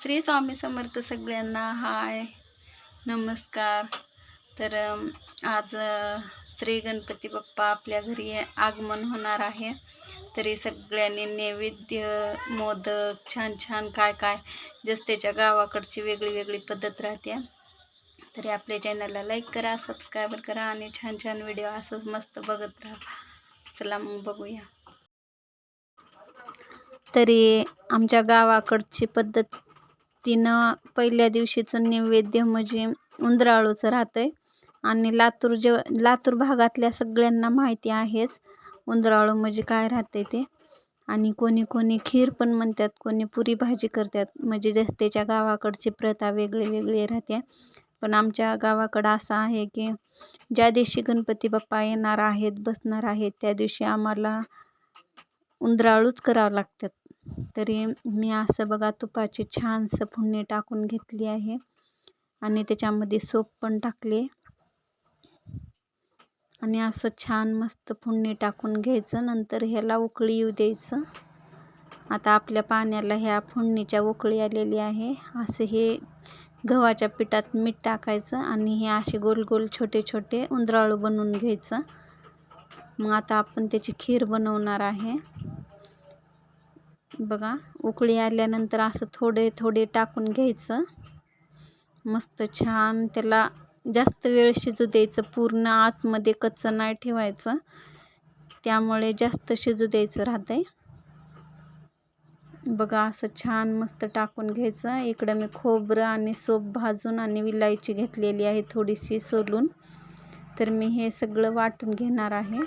श्री स्वामी समर्थ सगळ्यांना हाय नमस्कार. तर आज श्री गणपती बाप्पा आपल्या घरी आगमन होणार आहे. तरी सगळ्यांनी नैवेद्य मोदक छान छान काय काय जस त्याच्या गावाकडची वेगळी वेगळी पद्धत राहते. तरी आपल्या चॅनलला लाईक करा सबस्क्राईबर करा आणि छान छान व्हिडिओ असंच मस्त बघत राहा. चला मग बघूया. तरी आमच्या गावाकडची पद्धत तिनं पहिल्या दिवशीचं नैवेद्य म्हणजे उंदराळूचं राहतं आहे आणि लातूर जे लातूर भागातल्या सगळ्यांना माहिती आहेच उंदराळू म्हणजे काय राहते ते. आणि कोणी कोणी खीर पण म्हणतात कोणी पुरी भाजी करतात. म्हणजे जस गावाकडची प्रथा वेगळी वेगळी राहते पण आमच्या गावाकडं असं आहे की ज्या दिवशी गणपती बाप्पा येणार आहेत बसणार आहेत त्या दिवशी आम्हाला उंदराळूच करावं लागतात. तरी मी असं बघा तुपाची छानसं फुडणी टाकून घेतली आहे. आणि त्याच्यामध्ये सोप पण टाकले. आणि असं छान मस्त फुडणी टाकून घ्यायचं. नंतर ह्याला उकळी येऊ द्यायचं. आता आपल्या पाण्याला ह्या फुडणीच्या उकळी आलेली आहे. असं हे गव्हाच्या पिठात मीठ टाकायचं आणि हे असे गोल गोल छोटे छोटे उंदराळू बनवून घ्यायचं. मग आता आपण त्याची खीर बनवणार आहे. बघा उकळी आल्यानंतर असं थोडे थोडे टाकून घ्यायचं. मस्त छान त्याला जास्त वेळ शिजू द्यायचं. पूर्ण आतमध्ये कच्चं नाही ठेवायचं. त्यामुळे जास्त शिजू द्यायचं राहतंय. बघा असं छान मस्त टाकून घ्यायचं. इकडं मी खोबरं आणि सोप भाजून आणि विलायची घेतलेली आहे थोडीशी सोलून. तर मी हे सगळं वाटून घेणार आहे.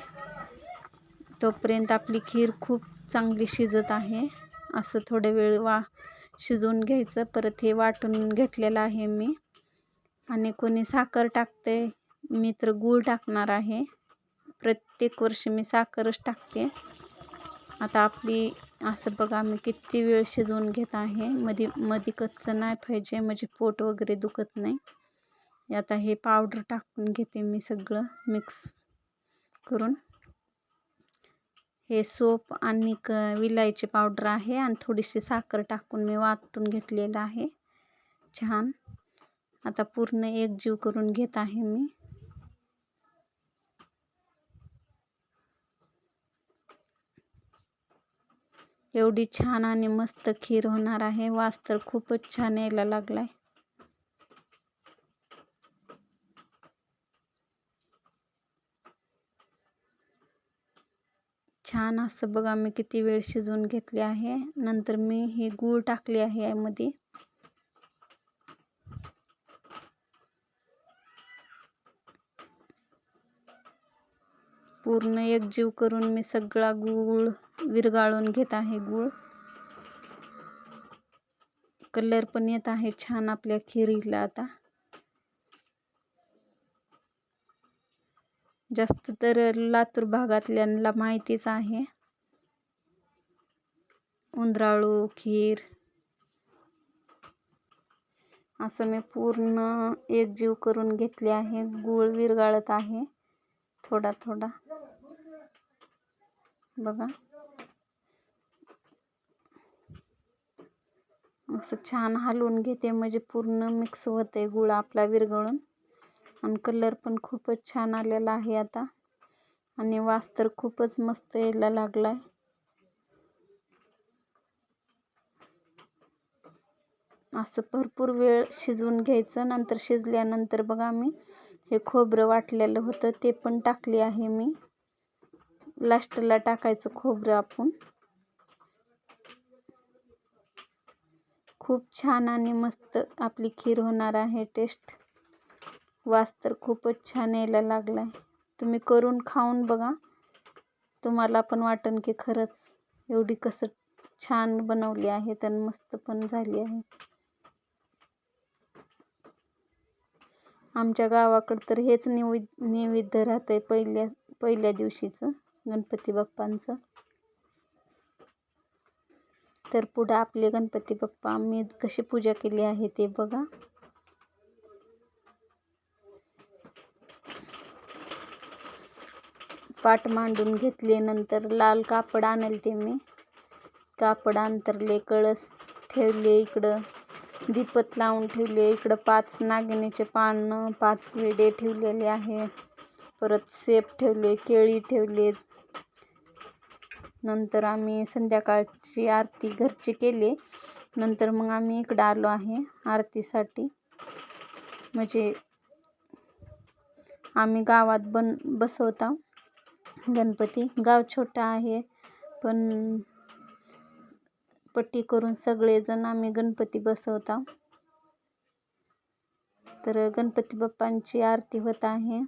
तोपर्यंत आपली खीर खूप चांगली शिजत आहे. असं थोडे वेळ वा शिजवून घ्यायचं. परत हे वाटून घेतलेलं आहे मी. आणि कोणी साखर टाकते मी तर गूळ टाकणार आहे. प्रत्येक वर्षी मी साखरच टाकते. आता आपली असं बघा मी किती वेळ शिजवून घेत आहे. मध्ये मध्ये कच्चं नाही पाहिजे म्हणजे पोट वगैरे दुखत नाही. आता हे पावडर टाकून घेते मी सगळं मिक्स करून. हे सोप आणि क विलायची पावडर आहे आणि थोडीशी साखर टाकून मी वाटून घेतलेलं आहे. छान. आता पूर्ण एकजीव करून घेत आहे मी. एवढी छान आणि मस्त खीर होणार आहे. वास तर खूपच छान यायला लागला आहे छान असं बघा मी किती वेळ शिजवून घेतले आहे. नंतर मी हे गूळ टाकले आहे यामध्ये. पूर्ण एकजीव करून मी सगळा गूळ विरगाळून घेत आहे गूळ. कलर पण येत आहे छान आपल्या खिरीला आता. जास्त तर लातूर भागातल्यांना माहितीच आहे. उंदराळू खीर. असं मी पूर्ण एकजीव करून घेतले आहे. गूळ विरघळत आहे. थोडा थोडा. बघा. असं छान हलवून घेते. म्हणजे पूर्ण मिक्स होते गुळ आपला विरघळून. आणि कलर पण खूपच छान आलेला आहे आता. आणि वास तर खूपच मस्त यायला लागला आहे असं भरपूर वेळ शिजवून घ्यायचं. नंतर शिजल्यानंतर बघा मी हे खोबरं वाटलेलं होतं ते पण टाकले आहे मी. लास्टला टाकायचं खोबरं आपण. खूप छान आणि मस्त आपली खीर होणार आहे टेस्ट. वास तर खूपच छान यायला लागला आहे तुम्ही करून खाऊन बघा. तुम्हाला पण वाटन की खरंच एवढी कसं छान बनवली आहे तर मस्त पण झाली आहे. आमच्या गावाकडं तर हेच निवि नैवेद्य राहतं आहे पहिल्या पहिल्या दिवशीचं गणपती बाप्पांचं. तर पुढं आपले गणपती बाप्पा मी कशी पूजा केली आहे ते बघा. पाट मांडून घेतले नंतर लाल कापड आणलते ते मी. कापड अंतरले कळस ठेवले इकडं दीपत लावून ठेवले इकडं पाच नागिनीचे पानं पाच वेडे ठेवलेले आहे. परत सेब ठेवले केळी ठेवले. नंतर आम्ही संध्याकाळची आरती घरची केली. नंतर मग आम्ही इकडं आलो आहे आरतीसाठी. म्हणजे आम्ही गावात बन बसवता गणपती. गाव छोटा आहे पण पट्टी करून सगळेजण आम्ही गणपती बसवता. तर गणपती बाप्पांची आरती होत आहे.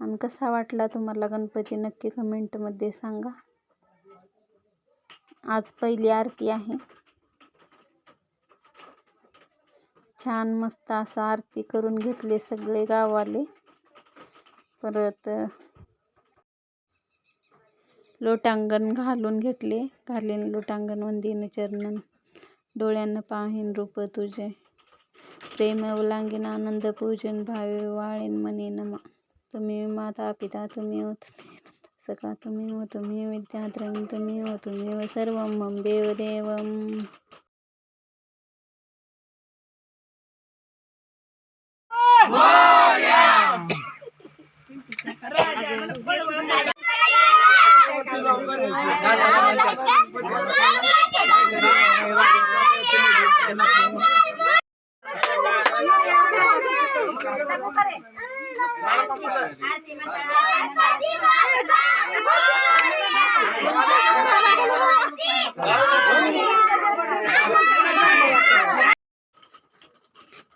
आणि कसा वाटला तुम्हाला गणपती? नक्की कमेंटमध्ये सांगा. आज पहिली आरती आहे. छान मस्त असं आरती करून घेतले सगळे गावाले परत लोटांगण घालून घेतले. घालीन लोटांगण वंदीन चरणन डोळ्यानं पाहीन रूप तुझे. प्रेम उलांगीन आनंद पूजन भावे वाळीन मनी नमा. तुम्ही माता पिता तुम्ही हो तुम्ही सका तुम्ही हो तुम्ही विद्याद्रम तुम्ही हो तुम्ही हो सर्व मम देवदेवम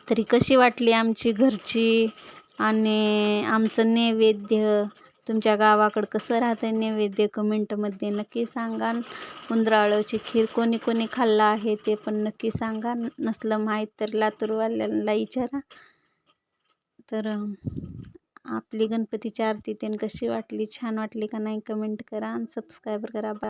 तरी कशी वाटली आमची घरची आणि आमचं नैवेद्य? तुमच्या गावाकडं कसं राहतं नैवेद्य कमेंटमध्ये नक्की सांगा. उंदराळूची खीर कोणी कोणी खाल्लं आहे ते पण नक्की सांगा. नसलं माहीत तर लातूरवाल्याला विचारा. तर आपली गणपतीची आरती त्यानं कशी वाटली? छान वाटली का नाही? कमेंट करा आणि सबस्क्राईबर करा. बा